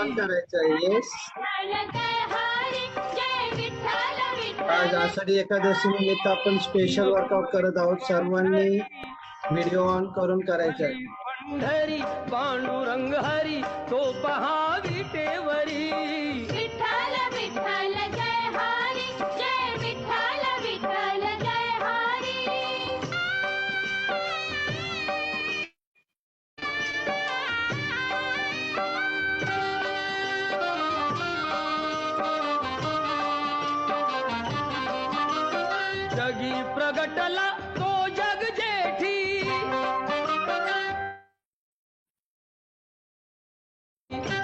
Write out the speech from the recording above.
Yes आज आषाढी एकादशी निमित्त आपण स्पेशल वर्कआउट करत आहोत. सर्वांनी व्हिडिओ ऑन करून करायचा पांडुरंग हरी तो पहा विटेवरी जगी प्रगटला तो जग जेठी Thank you.